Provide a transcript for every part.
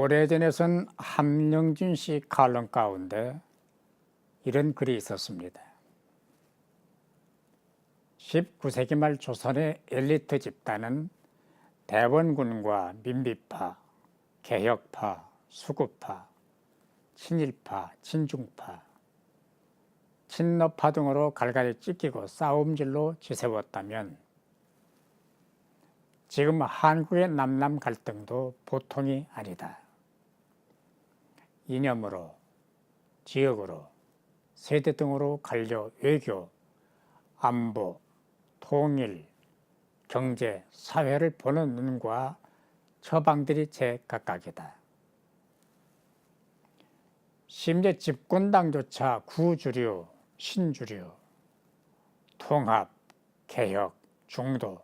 오래전에 쓴 함영준 씨 칼럼 가운데 이런 글이 있었습니다. 19세기 말 조선의 엘리트 집단은 대원군과 민비파, 개혁파, 수구파, 친일파, 친중파, 친러파 등으로 갈갈이 찢기고 싸움질로 지새웠다면 지금 한국의 남남 갈등도 보통이 아니다. 이념으로, 지역으로, 세대 등으로 갈려 외교, 안보, 통일, 경제, 사회를 보는 눈과 처방들이 제각각이다. 심지어 집권당조차 구주류, 신주류, 통합, 개혁, 중도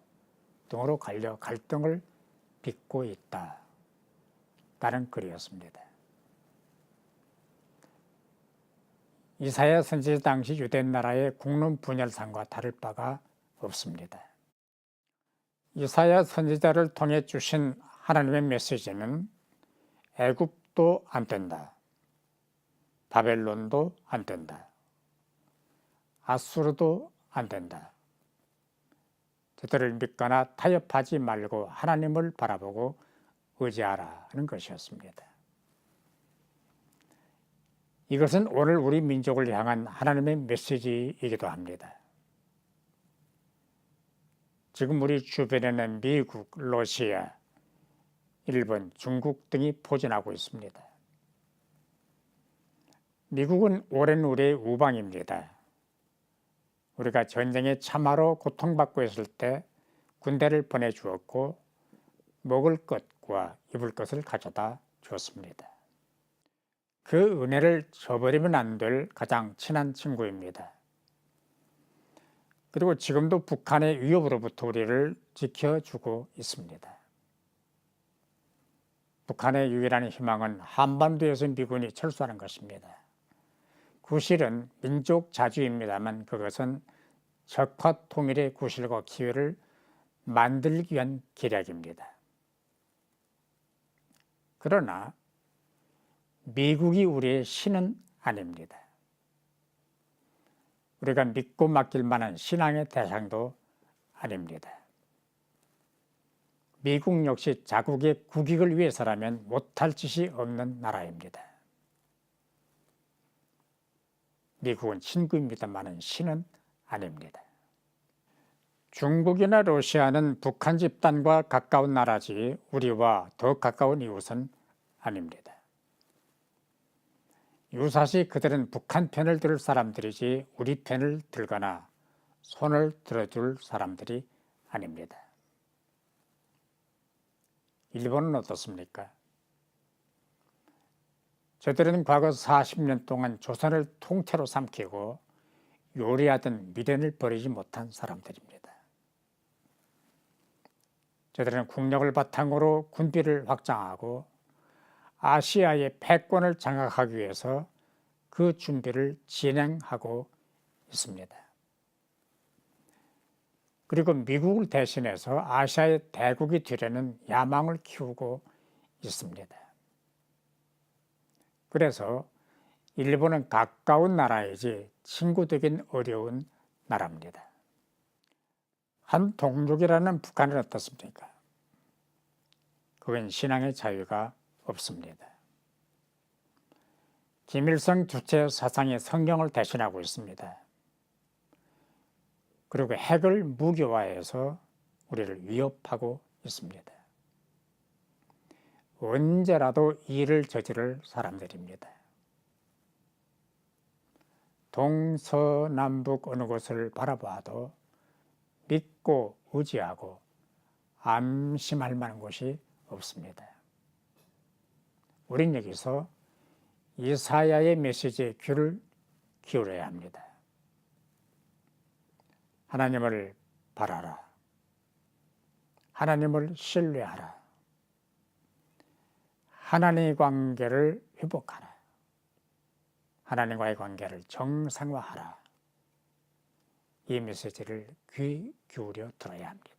등으로 갈려 갈등을 빚고 있다. 다른 글이었습니다. 이사야 선지 당시 유대 나라의 국론 분열상과 다를 바가 없습니다. 이사야 선지자를 통해 주신 하나님의 메시지는 애굽도 안 된다. 바벨론도 안 된다. 아수르도 안 된다. 저들을 믿거나 타협하지 말고 하나님을 바라보고 의지하라 하는 것이었습니다. 이것은 오늘 우리 민족을 향한 하나님의 메시지이기도 합니다. 지금 우리 주변에는 미국, 러시아, 일본, 중국 등이 포진하고 있습니다. 미국은 오랜 우리의 우방입니다. 우리가 전쟁에 참화로 고통받고 있을 때 군대를 보내주었고 먹을 것과 입을 것을 가져다 주었습니다. 그 은혜를 저버리면 안 될 가장 친한 친구입니다. 그리고 지금도 북한의 위협으로부터 우리를 지켜주고 있습니다. 북한의 유일한 희망은 한반도에서 미군이 철수하는 것입니다. 구실은 민족 자주입니다만 그것은 적화 통일의 구실과 기회를 만들기 위한 기략입니다. 그러나 미국이 우리의 신은 아닙니다. 우리가 믿고 맡길 만한 신앙의 대상도 아닙니다. 미국 역시 자국의 국익을 위해서라면 못할 짓이 없는 나라입니다. 미국은 친구입니다만은 신은 아닙니다. 중국이나 러시아는 북한 집단과 가까운 나라지 우리와 더 가까운 이웃은 아닙니다. 유사시 그들은 북한 편을 들 사람들이지 우리 편을 들거나 손을 들어줄 사람들이 아닙니다. 일본은 어떻습니까? 저들은 과거 40년 동안 조선을 통째로 삼키고 요리하던 미련을 버리지 못한 사람들입니다. 저들은 국력을 바탕으로 군비를 확장하고 아시아의 패권을 장악하기 위해서 그 준비를 진행하고 있습니다. 그리고 미국을 대신해서 아시아의 대국이 되려는 야망을 키우고 있습니다. 그래서 일본은 가까운 나라이지 친구 되긴 어려운 나라입니다. 한 동족이라는 북한은 어떻습니까? 그건 신앙의 자유가 없습니다. 김일성 주체 사상이 성경을 대신하고 있습니다. 그리고 핵을 무기화해서 우리를 위협하고 있습니다. 언제라도 일을 저지를 사람들입니다. 동서남북 어느 곳을 바라봐도 믿고 의지하고 안심할 만한 곳이 없습니다. 우린 여기서 이사야의 메시지에 귀를 기울여야 합니다. 하나님을 바라라. 하나님을 신뢰하라. 하나님의 관계를 회복하라. 하나님과의 관계를 정상화하라. 이 메시지를 귀 기울여 들어야 합니다.